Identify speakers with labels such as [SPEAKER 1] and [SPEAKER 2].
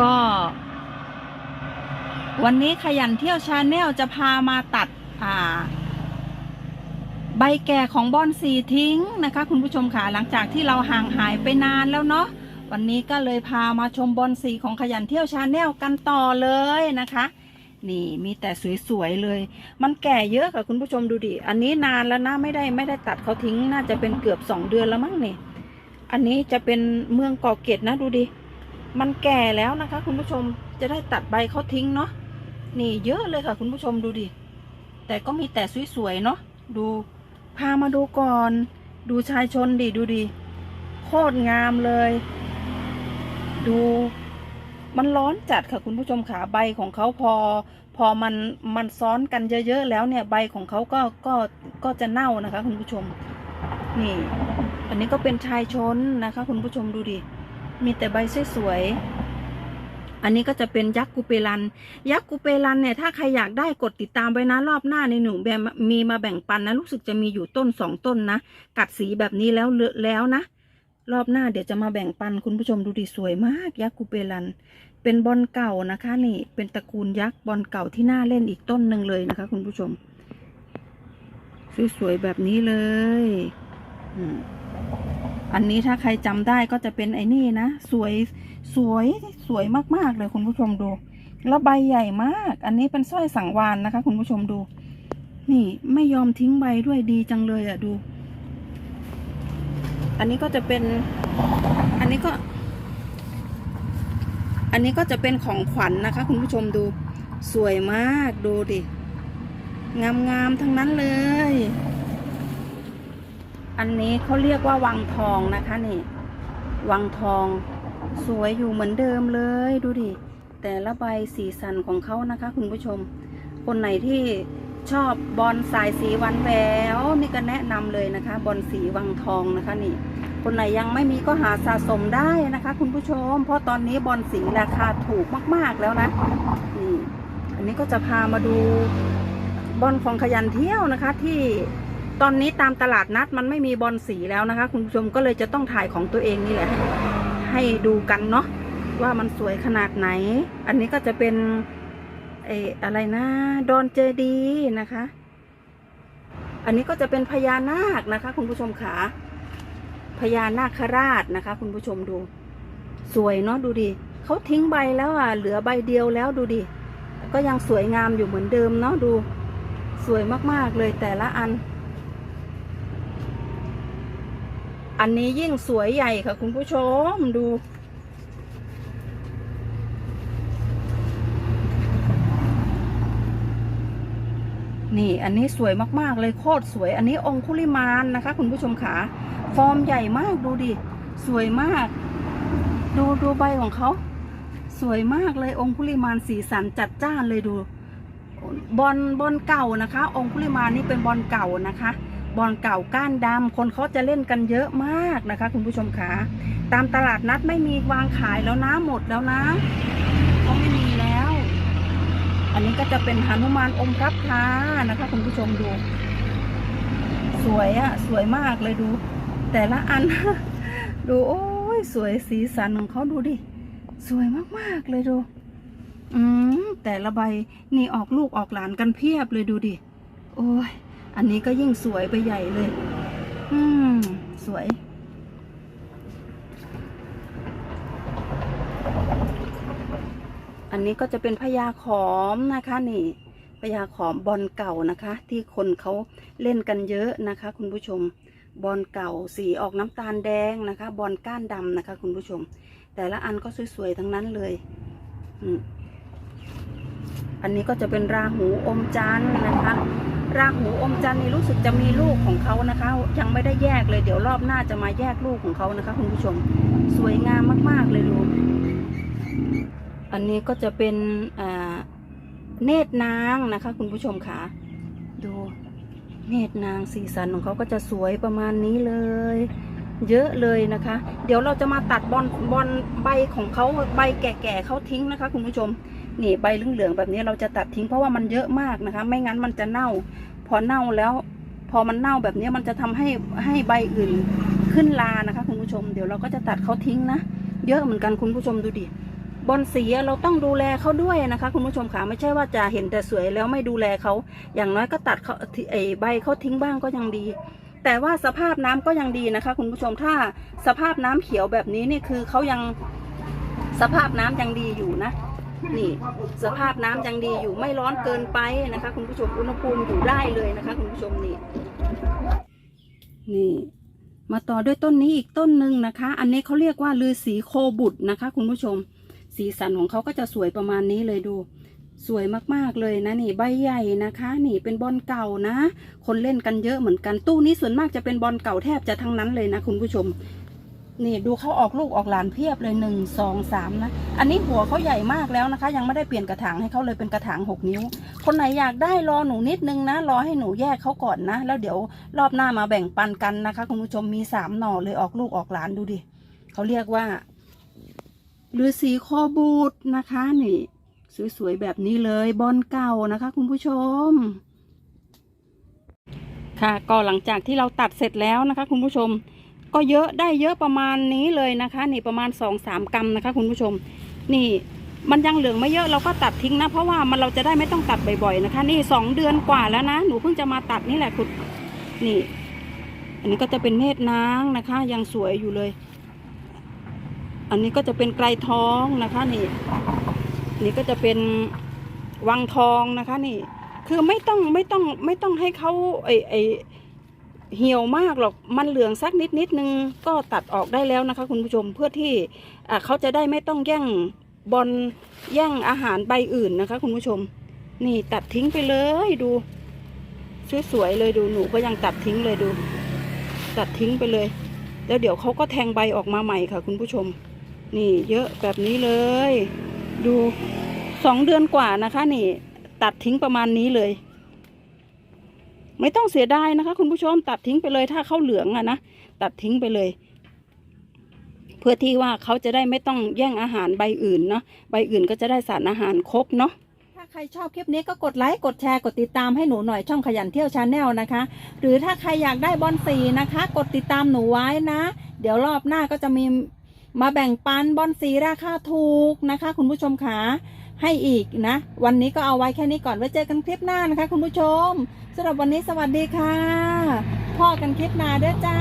[SPEAKER 1] ก็วันนี้ขยันเที่ยวชาแนลจะพามาตัดอ่า ใบแก่ของบอนสีทิ้งนะคะ คุณผู้ชมค่ะหลังจากที่เราห่างหายไปนานแล้วเนาะวันนี้ก็เลยพามาชมบอนสีของขยันเที่ยวชาแนลกันต่อเลยนะคะ นี่มีแต่สวยๆเลย มันแก่เยอะค่ะคุณผู้ชมดูดิอันนี้นานแล้วนะไม่ได้ไม่ได้ตัดเขาทิ้งน่าจะเป็นเกือบสองเดือนแล้วมั้งเนี่ยอันนี้จะเป็นเมืองเกาะเกร็ดนะดูดิ มันแก่แล้วนะคะ คุณผู้ชมจะได้ตัดใบเขาทิ้งเนาะนี่เยอะเลยค่ะ คุณผู้ชมดูดิ แต่ก็มีแต่สวยๆเนาะดูพามาดูก่อน ดูชายชนดิดูดิโคตรงามเลย ดูมันร้อนจัดค่ะคุณผู้ชมขาใบของเขาพอ พอมันมันซ้อนกันเยอะๆแล้วเนี่ยใบของเขาก็ก็ก็จะเน่านะคะ คุณผู้ชม นี่ อันนี้ก็เป็นชายชนนะคะ คุณผู้ชมดูดิ มีแต่ใบสวยๆ อันนี้ก็จะเป็นยักษ์กูเปรัน ยักษ์กูเปรันเนี่ยถ้าใครอยากได้กดติดตามไว้นะรอบหน้าในหนึ่งแบบมีมาแบ่งปันนะรู้สึกจะมีอยู่ต้นสองต้นนะ กัดสีแบบนี้แล้วเลอะแล้วนะ รอบหน้าเดี๋ยวจะมาแบ่งปันคุณผู้ชมดูดิสวยมากยักษ์กูเปรัน เป็นบอลเก่านะคะนี่เป็นตระกูลยักษ์บอลเก่าที่น่าเล่นอีกต้นหนึ่งเลยนะคะ คุณผู้ชมสวยๆแบบนี้เลย อืม อันนี้ถ้าใครจำได้ก็จะเป็นไอ้นี่นะ สวยสวยสวยมากๆเลยคุณผู้ชมดู แล้วใบใหญ่มาก อันนี้เป็นสร้อยสังวานนะคะ คุณผู้ชมดู นี่ไม่ยอมทิ้งใบด้วยดีจังเลยอะ่ะดู อันนี้ก็จะเป็น อันนี้ก็ อันนี้ก็จะเป็นของขวัญนะคะ คุณผู้ชมดู สวยมากดูดิงามๆทั้งนั้นเลย อันนี้เขาเรียกว่าวังทองนะคะนี่ วังทองสวยอยู่เหมือนเดิมเลยดูดิ แต่ละใบสีสันของเขานะคะ คุณผู้ชม คนไหนที่ชอบบอลสายสีวันแหววนี่ก็แนะนำเลยนะคะ บอลสีวังทองนะคะนี่ คนไหนยังไม่มีก็หาสะสมได้นะคะ คุณผู้ชม เพราะตอนนี้บอลสีราคาถูกมาก ๆแล้วนะนี่อันนี้ก็จะพามาดูบอลของขยันเที่ยวนะคะที่ ตอนนี้ตามตลาดนัดมันไม่มีบอลสีแล้วนะคะ คุณผู้ชมก็เลยจะต้องถ่ายของตัวเองนี่แหละ ให้ดูกันเนาะว่ามันสวยขนาดไหน อันนี้ก็จะเป็นเอออะไรนะดอนเจดีนะคะ อันนี้ก็จะเป็นพญานาคนะคะ คุณผู้ชมขาพญานาคราชนะคะ คุณผู้ชมดู สวยเนาะดูดิเขาทิ้งใบแล้วอะเหลือใบเดียวแล้วดูดิก็ยังสวยงามอยู่เหมือนเดิมเนาะดู สวยมากๆเลยแต่ละอัน อันนี้ยิ่งสวยใหญ่ค่ะคุณผู้ชมดู นี่อันนี้สวยมากๆเลยโคตรสวย อันนี้องคุลิมานนะคะ คุณผู้ชมขาฟอร์มใหญ่มากดูดิ สวยมาก ดูดูใบของเขาสวยมากเลยองคุลิมานสีสันจัดจ้านเลยดูบอลบอลเก่านะคะ องคุลิมานนี่เป็นบอลเก่านะคะ บอลเก่าก้านดำคนเขาจะเล่นกันเยอะมากนะคะ คุณผู้ชมขาตามตลาดนัดไม่มีวางขายแล้วนะหมดแล้วนะเขาไม่มีแล้ว อันนี้ก็จะเป็นหนุมานอมพระพานะคะ คุณผู้ชมดู สวยอะสวยมากเลยดู แต่ละอัน ดูโอ้ยสวยสีสันของเขาดูดิ สวยมากๆเลยดู อืมแต่ละใบนี่ออกลูกออกหลานกันเพียบเลยดูดิ โอ้ย อันนี้ก็ยิ่งสวยไปใหญ่เลย อืม สวย อันนี้ก็จะเป็นพญาขอมนะคะนี่พญาขอมบอลเก่านะคะ ที่คนเขาเล่นกันเยอะนะคะ คุณผู้ชมบอลเก่าสีออกน้ำตาลแดงนะคะ บอลก้านดำนะคะ คุณผู้ชม แต่ละอันก็สวยๆทั้งนั้นเลยอืมอันนี้ก็จะเป็นราหูอมจันทร์นะคะ ราหูอมจันทร์นี่รู้สึกจะมีลูกของเขานะคะ ยังไม่ได้แยกเลยเดี๋ยวรอบหน้าจะมาแยกลูกของเขานะคะ คุณผู้ชมสวยงามมากๆเลยดูอันนี้ก็จะเป็นเนตรนางนะคะ คุณผู้ชมค่ะดูเนตรนางสีสันของเขาก็จะสวยประมาณนี้เลย เยอะเลยนะคะ เดี๋ยวเราจะมาตัดบอลบอลใบของเขาใบแก่ๆเขาทิ้งนะคะ คุณผู้ชม นี่ใบเหลืองๆแบบนี้เราจะตัดทิ้งเพราะว่ามันเยอะมากนะคะ ไม่งั้นมันจะเน่า พอเน่าแล้ว พอมันเน่าแบบนี้มันจะทำให้ให้ใบอื่นขึ้นลานะคะ คุณผู้ชมเดี๋ยวเราก็จะตัดเขาทิ้งนะ เยอะเหมือนกันคุณผู้ชมดูดิบอนสีเราต้องดูแลเขาด้วยนะคะ คุณผู้ชมค่ะไม่ใช่ว่าจะเห็นแต่สวยแล้วไม่ดูแลเขาอย่างน้อยก็ตัดเขาไอใบเขาทิ้งบ้างก็ยังดี แต่ว่าสภาพน้ำก็ยังดีนะคะ คุณผู้ชมถ้าสภาพน้ำเขียวแบบนี้นี่คือเขายังสภาพน้ำยังดีอยู่นะ นี่สภาพน้ำยังดีอยู่ไม่ร้อนเกินไปนะคะ คุณผู้ชมอุณหภูมิอยู่ได้เลยนะคะ คุณผู้ชมนี่นี่ มาต่อด้วยต้นนี้อีกต้นหนึ่งนะคะ อันนี้เขาเรียกว่าลือสีโคบุตรนะคะ คุณผู้ชม สีสันของเขาก็จะสวยประมาณนี้เลยดู สวยมากๆเลยนะนี่ใบใหญ่นะคะ นี่เป็นบอลเก่านะ คนเล่นกันเยอะเหมือนกันตู้นี้ส่วนมากจะเป็นบอลเก่าแทบจะทั้งนั้นเลยนะ คุณผู้ชม นี่ดูเขาออกลูกออกหลานเพียบเลยหนึ่งสองสามนะ อันนี้หัวเขาใหญ่มากแล้วนะคะ ยังไม่ได้เปลี่ยนกระถางให้เขาเลยเป็นกระถางหกนิ้ว คนไหนอยากได้รอหนูนิดนึงนะ รอให้หนูแยกเขาก่อนนะ แล้วเดี๋ยวรอบหน้ามาแบ่งปันกันนะคะคุณผู้ชมมีสามหน่อเลยออกลูกออกหลานดูดิเขาเรียกว่าฤาษีโคบูดนะคะนี่ สวยๆแบบนี้เลยบอลเก่านะคะ คุณผู้ชม ค่ะก็หลังจากที่เราตัดเสร็จแล้วนะคะ คุณผู้ชม ก็เยอะได้เยอะประมาณนี้เลยนะคะ นี่ประมาณสองสามกรัมนะคะ คุณผู้ชม นี่มันยังเหลืองไม่เยอะเราก็ตัดทิ้งนะ เพราะว่ามันเราจะได้ไม่ต้องตัดบ่อยๆนะคะ นี่สองเดือนกว่าแล้วนะ หนูเพิ่งจะมาตัดนี่แหละคุณนี่ อันนี้ก็จะเป็นเมฆนางนะคะ ยังสวยอยู่เลย อันนี้ก็จะเป็นไกลทองนะคะ นี่นี่ก็จะเป็นวังทองนะคะ นี่ คือไม่ต้องไม่ต้องไม่ต้องให้เขาไอไอ เหี่ยวมากหรอกมันเหลืองสักนิดนิดนึงก็ตัดออกได้แล้วนะคะ คุณผู้ชมเพื่อที่เขาจะได้ไม่ต้องแย่งบอลแย่งอาหารใบอื่นนะคะ คุณผู้ชม นี่ตัดทิ้งไปเลยดูสวยๆเลยดูหนูก็ยังตัดทิ้งเลยดู ตัดทิ้งไปเลย แล้วเดี๋ยวเขาก็แทงใบออกมาใหม่ค่ะ คุณผู้ชม นี่เยอะแบบนี้เลย ดูสองเดือนกว่านะคะ นี่ ตัดทิ้งประมาณนี้เลย ไม่ต้องเสียดายนะคะ คุณผู้ชมตัดทิ้งไปเลยถ้าเขาเหลืองอะนะตัดทิ้งไปเลย เพื่อที่ว่าเขาจะได้ไม่ต้องแย่งอาหารใบอื่นเนาะใบอื่นก็จะได้สารอาหารครบเนาะถ้าใครชอบคลิปนี้ก็กดไลค์กดแชร์กดติดตามให้หนูหน่อยช่องขยันเที่ยวชาแนลนะคะ หรือถ้าใครอยากได้บอลสีนะคะ กดติดตามหนูไว้นะ เดี๋ยวรอบหน้าก็จะมีมาแบ่งปันบอลสีราคาถูกนะคะ คุณผู้ชมขา ให้อีกนะ วันนี้ก็เอาไว้แค่นี้ก่อนไว้เจอกันคลิปหน้านะคะคุณผู้ชมสำหรับวันนี้สวัสดีค่ะพ่อกันคลิปหน้าเด้อจ้า